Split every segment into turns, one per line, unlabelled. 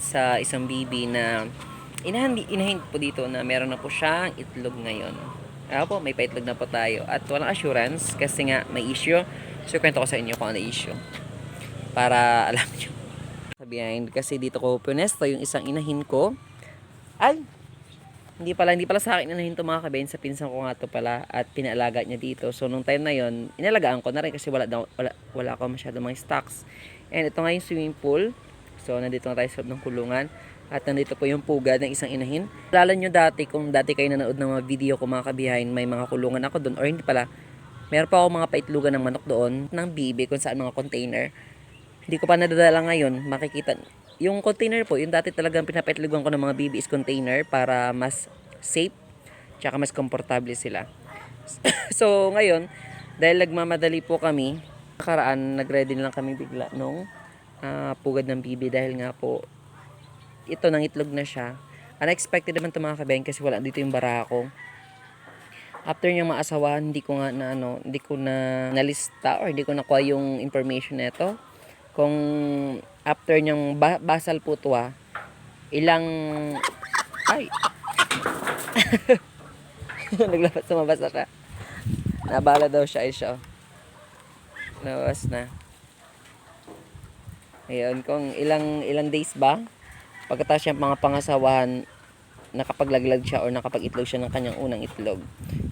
sa isang bibi na inahan, inahin po dito na meron na po siyang itlog ngayon. Ako po, may paitlog na po tayo. At walang assurance kasi nga may issue. So, kwento ko sa inyo kung ano issue. Para alam nyo. Sabihin, kasi dito ko punesto yung isang inahin ko. Ay, hindi pala, hindi pala sa akin inahin to mga kabayan. Sa pinsan ko nga to pala at pinaalaga niya dito. So, nung time na yon inalagaan ko na rin kasi wala, wala, wala ako masyado mga stocks. And ito nga yung swimming pool. So, nandito na tayo sa loob ng kulungan. At nandito po yung pugad ng isang inahin. Lala nyo dati, kung dati kayo nanood ng mga video ko mga kabihain, may mga kulungan ako doon. Or hindi pala, meron pa ako mga paitlugan ng manok doon, ng bibi, kung saan mga container. Hindi ko pa nadadala ngayon, makikita. Yung container po, yung dati talagang pinapaitlugan ko ng mga bibi is container para mas safe, tsaka mas komportable sila. so, ngayon, dahil nagmamadali po kami, nakaraan, nag-ready na lang kami bigla nung ah, pugad ng bibi dahil nga po, ito nang itlog na siya. Unexpected naman ito mga kabayan kasi wala dito yung barako. After niyang maasawahan, hindi ko nga na ano, hindi ko na nalista or hindi ko nakuha yung information nito. Kung after niyang ba- basal po to ah, ilang ay naglabas sumabas na siya. Nabala daw siya ay siya. oh. Nawas na. Ayun, kung ilang ilang days ba, pagkatapos siya mga pangasawahan, nakapaglaglag siya or nakapag-itlog siya ng kanyang unang itlog.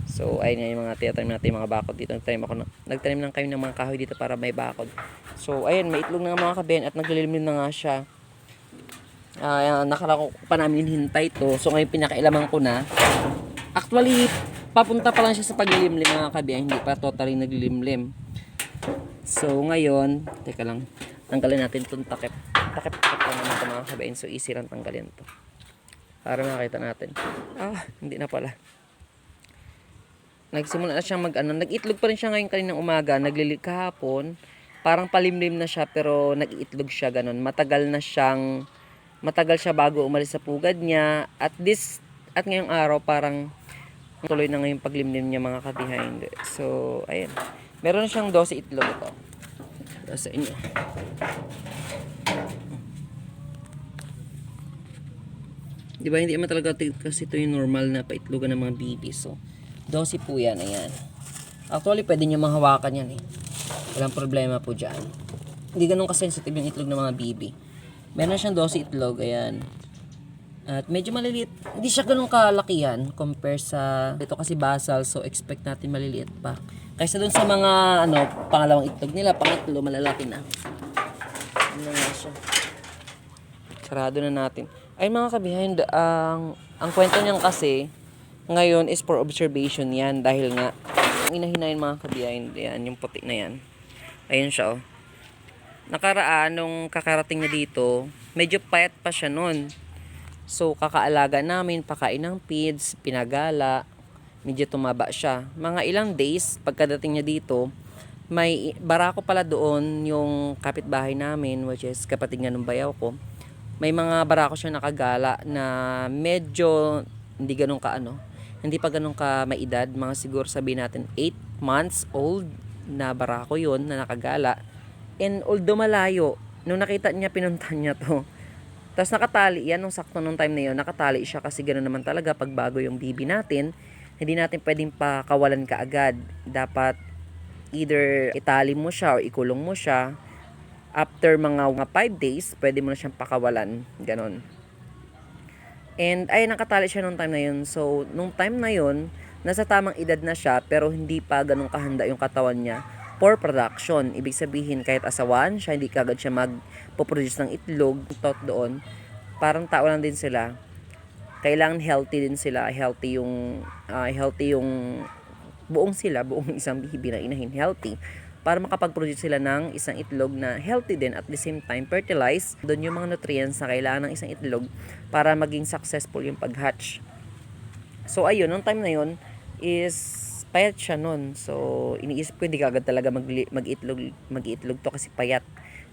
So, ayun nga yung mga tiyatanim natin, yung mga bakod dito. Nagtanim, ako, na- nagtanim lang kayo ng mga kahoy dito para may bakod. So, ayun, may itlog na nga mga kaben at naglilimlim na nga siya. Ah, nakarako pa namin hintay to. So, ngayon pinakailaman ko na. Actually, papunta pa lang siya sa paglilimlim mga kabiyan, hindi pa totally naglilimlim. So, ngayon, teka lang, tanggalin natin itong takip. Takip-takip lang naman ito mga kabiyan, so easy lang tanggalin to. Para makita natin. Ah, hindi na pala. Nagsimula na siyang mag, ano, nag-itlog pa rin siya ngayon kaninang umaga, naglilig kahapon. Parang palimlim na siya, pero nag-iitlog siya ganun. Matagal na siyang, matagal siya bago umalis sa pugad niya. At this, at ngayong araw, parang tuloy na ngayong paglimlim niya mga ka-behind. So, ayun. Meron siyang 12 itlog ito. Ito sa inyo. Di hindi naman talaga kasi ito yung normal na paitlogan ng mga baby. So, 12 po yan. Ayan. Actually, pwede nyo mahawakan yan eh. Walang problema po dyan. Hindi ganun kasensitive yung itlog ng mga baby. Meron siyang 12 itlog. Ayan. At medyo maliliit. Hindi siya ganun kalakihan compare sa ito kasi basal so expect natin maliliit pa. Kaysa dun sa mga ano pangalawang itlog nila, pangatlo malalaki na. Ano nga siya. Sarado na natin. Ay mga ka-behind, ang ang kwento niyan kasi ngayon is for observation yan dahil nga inahinayin mga ka-behind, yan yung puti na yan. Ayun siya oh. Nakaraan nung kakarating niya dito, medyo payat pa siya noon. So, kakaalaga namin, pakain ng feeds, pinagala, medyo tumaba siya. Mga ilang days, pagkadating niya dito, may barako pala doon yung kapitbahay namin, which is kapatid nga ng bayaw ko. May mga barako siya nakagala na medyo hindi ganun ka ano, hindi pa ganun ka maedad, mga siguro sabihin natin 8 months old na barako yon na nakagala. And although malayo, nung nakita niya, pinuntan niya to. Tapos nakatali yan, nung sakto nung time na yun, nakatali siya kasi gano'n naman talaga pag bago yung bibi natin, hindi natin pwedeng pakawalan ka agad. Dapat either itali mo siya o ikulong mo siya. After mga 5 days, pwede mo na siyang pakawalan. Ganon. And ay nakatali siya nung time na yun. So, nung time na yun, nasa tamang edad na siya pero hindi pa ganun kahanda yung katawan niya for production. Ibig sabihin, kahit asawan siya, hindi kagad siya magpo-produce ng itlog, tot doon. Parang tao lang din sila. Kailangan healthy din sila. Healthy yung, ah, healthy yung buong sila, buong isang bibi na inahin healthy para makapag-produce sila ng isang itlog na healthy din at the same time fertilize doon yung mga nutrients na kailangan ng isang itlog para maging successful yung pag-hatch. So ayun, nung time na yun is payat siya nun. So iniisip ko hindi kagad talaga mag mag-itlog mag-itlog to kasi payat.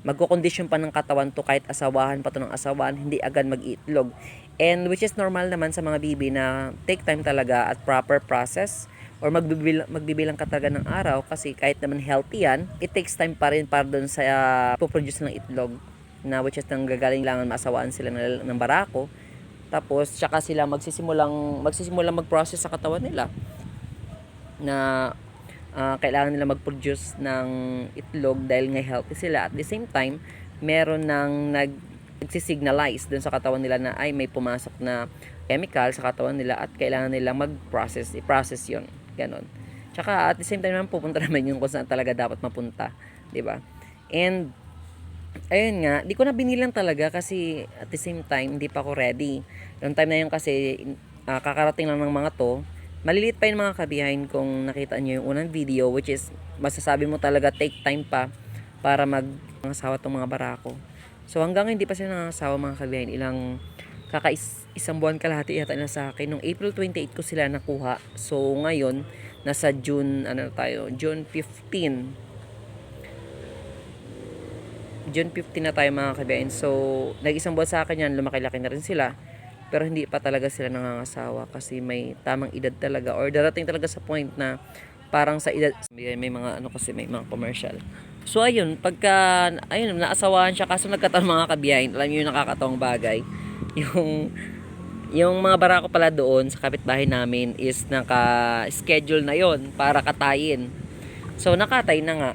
Magko-condition pa ng katawan to kahit asawahan pa to ng asawahan, hindi agad mag-itlog. And which is normal naman sa mga bibi na take time talaga at proper process or magbibilang, magbibilang ka talaga ng araw kasi kahit naman healthy yan, it takes time pa rin para doon sa uh, puproduce ng itlog. na which is nang gagaling lang masawaan sila ng, ng barako. Tapos, tsaka sila magsisimulang, magsisimulang mag-process sa katawan nila na ah, kailangan nila mag-produce ng itlog dahil nga healthy sila. At the same time, meron nang nag signalize dun sa katawan nila na ay may pumasok na chemical sa katawan nila at kailangan nila mag-process, i-process yon Ganon. Tsaka at the same time naman pupunta naman yung kung saan talaga dapat mapunta. ba And ayun nga, di ko na binilang talaga kasi at the same time, hindi pa ako ready. Yung time na yun kasi, ah, kakarating lang ng mga to, maliliit pa yung mga kabiyahin kung nakita nyo yung unang video, which is, masasabi mo talaga take time pa para mag asawa tong mga barako. So hanggang hindi pa sila nangangasawa mga kabiyahin, ilang kakais isang buwan kalahati yata na sa akin. Nung April 28 ko sila nakuha. So ngayon, nasa June, ano tayo, June 15. June 15 na tayo mga kabayan. So, nag-isang buwan sa akin yan, lumaki-laki na rin sila. Pero hindi pa talaga sila nangangasawa kasi may tamang edad talaga or darating talaga sa point na parang sa edad may, mga ano kasi may mga commercial. So ayun, pagka ayun naasawahan siya kaso nagkataon mga kabiyahin, alam niyo yung nakakatawang bagay. Yung yung mga barako pala doon sa kapitbahay namin is naka-schedule na yon para katayin. So nakatay na nga.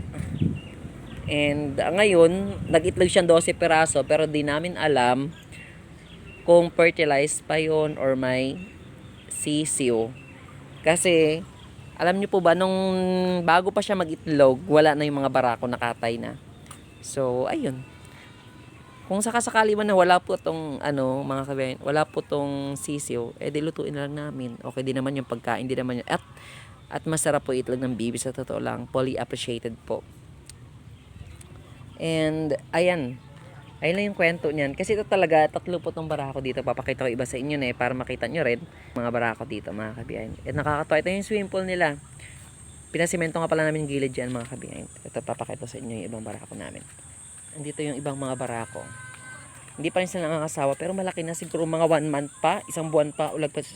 And ah, ngayon, nag-itlog siyang 12 peraso pero di namin alam kung fertilized pa yon or may sisiyo. Kasi, alam niyo po ba, nung bago pa siya mag-itlog, wala na yung mga barako nakatay na. So, ayun. Kung sakasakali man na wala po tong ano, mga kabayan, wala po tong sisiyo, eh di lutuin na lang namin. Okay din naman yung pagkain, di naman yung, at, at masarap po itlog ng bibi sa totoo lang. Fully appreciated po. And, ayan. Ayun lang yung kwento niyan. Kasi ito talaga, tatlo po tong barako dito. Papakita ko iba sa inyo na eh, para makita nyo rin. Mga barako dito, mga kabiyahin. At nakakatawa. Ito yung swimming pool nila. Pinasimento nga pala namin gilid dyan, mga kabiyahin. Ito, papakita sa inyo yung ibang barako namin. Andito yung ibang mga barako. Hindi pa rin sila nangangasawa, pero malaki na siguro mga one month pa, isang buwan pa, o lagpas,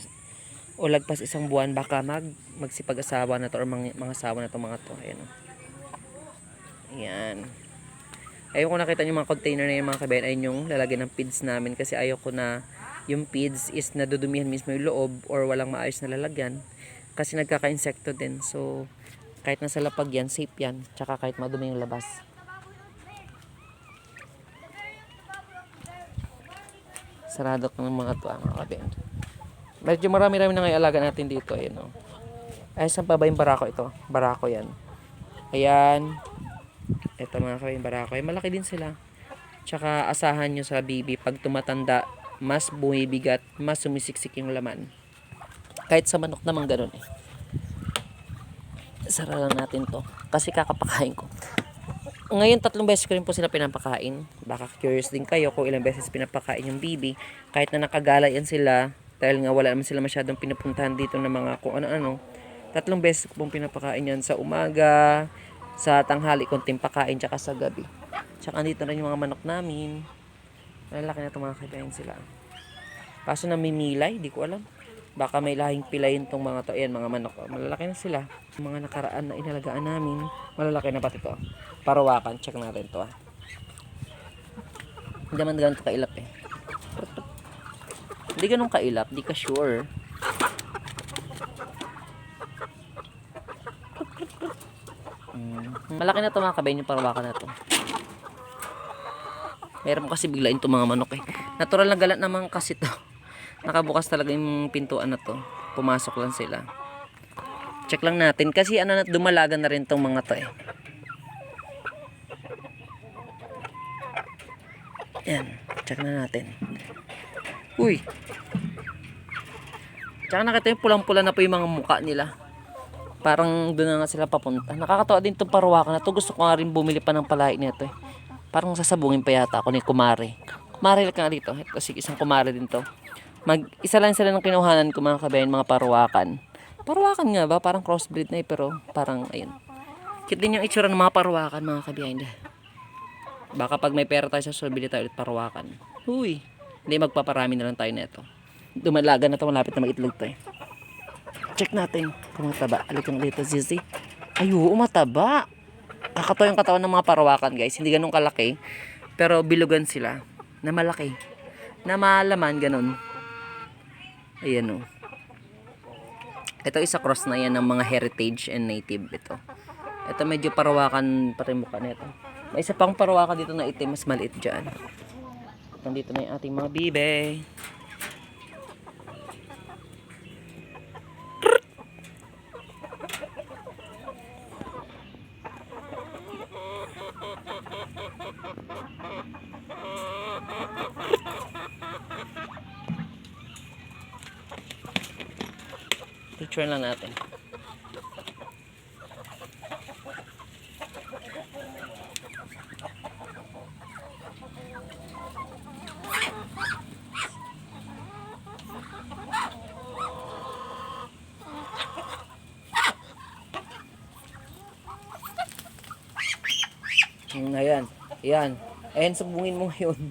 o lagpas isang buwan, baka mag, magsipag-asawa na to, or mga, mga asawa na to, mga to. Ayan, o. Ayan. Ayun ko nakita yung mga container na yung mga kabayan, ayun yung lalagyan ng feeds namin kasi ayaw ko na yung feeds is nadudumihan mismo yung loob or walang maayos na lalagyan kasi nagkaka-insekto din. So, kahit nasa lapag yan, safe yan. Tsaka kahit madumi yung labas. Sarado ng mga to, ah, mga kabayan. Medyo marami-rami na ngayon alaga natin dito. Ayun, oh. Ay, saan pa ba yung barako ito? Barako yan. Ayan. Ito mga kabayan, barako. Ay, malaki din sila. Tsaka asahan nyo sa bibi, pag tumatanda, mas bumibigat, mas sumisiksik yung laman. Kahit sa manok naman ganun eh. Sara lang natin to. Kasi kakapakain ko. Ngayon, tatlong beses ko rin po sila pinapakain. Baka curious din kayo kung ilang beses pinapakain yung bibi. Kahit na nakagala yan sila, dahil nga wala naman sila masyadong pinupuntahan dito ng mga kung ano-ano. Tatlong beses ko pong pinapakain yan sa umaga, sa tanghali, konting pakain, tsaka sa gabi. Tsaka andito rin yung mga manok namin. Malalaki na itong mga kaibayan sila. Kaso namimilay, di ko alam. Baka may lahing pilayin tong mga to. Ayan, mga manok. Malalaki na sila. Mga nakaraan na inalagaan namin. Malalaki na pati to. Parawakan. Check natin to ah. Hindi naman ganito kailap eh. Hindi ganun kailap. Di ka sure. Malaki na to mga kabayan yung parawakan na to. Meron kasi biglain to mga manok eh. Natural na galat naman kasi to. Nakabukas talaga yung pintuan na to. Pumasok lang sila. Check lang natin. Kasi ano na, dumalaga na rin tong mga to eh. Yan. Check na natin. Uy. Tsaka nakita yung pulang-pula na po yung mga muka nila. Parang doon na nga sila papunta. Nakakatawa din itong parawakan na to. Gusto ko nga rin bumili pa ng palay nito eh. Parang sasabungin pa yata ako ni Kumare. Kumare ka nga dito. Ito, sige, isang kumare din to. Mag, isa lang sila ng kinuhanan ko mga kabayan, mga parawakan. Parawakan nga ba? Parang crossbreed na eh, pero parang, ayun. Kit din yung itsura ng mga parawakan, mga kabayan. Baka pag may pera tayo sa bili tayo ulit parawakan. Huy. Hindi, magpaparami na lang tayo nito. Dumalaga na to, malapit na mag-itlog to eh. Check natin kung mataba. Alikang dito, Zizi. Ay, oo, mataba. Kakatawa yung katawan ng mga parawakan, guys. Hindi ganun kalaki. Pero bilugan sila. Na malaki. Na malaman, ganun. Ayan o. Ito isa cross na yan ng mga heritage and native ito. Ito medyo parawakan pa rin mukha nito. May isa pang parawakan dito na itim, mas maliit dyan. Nandito na yung ating mga bibe. Picture lang natin. Hmm, ayan. Ayan. Ayan, sabungin mo ngayon.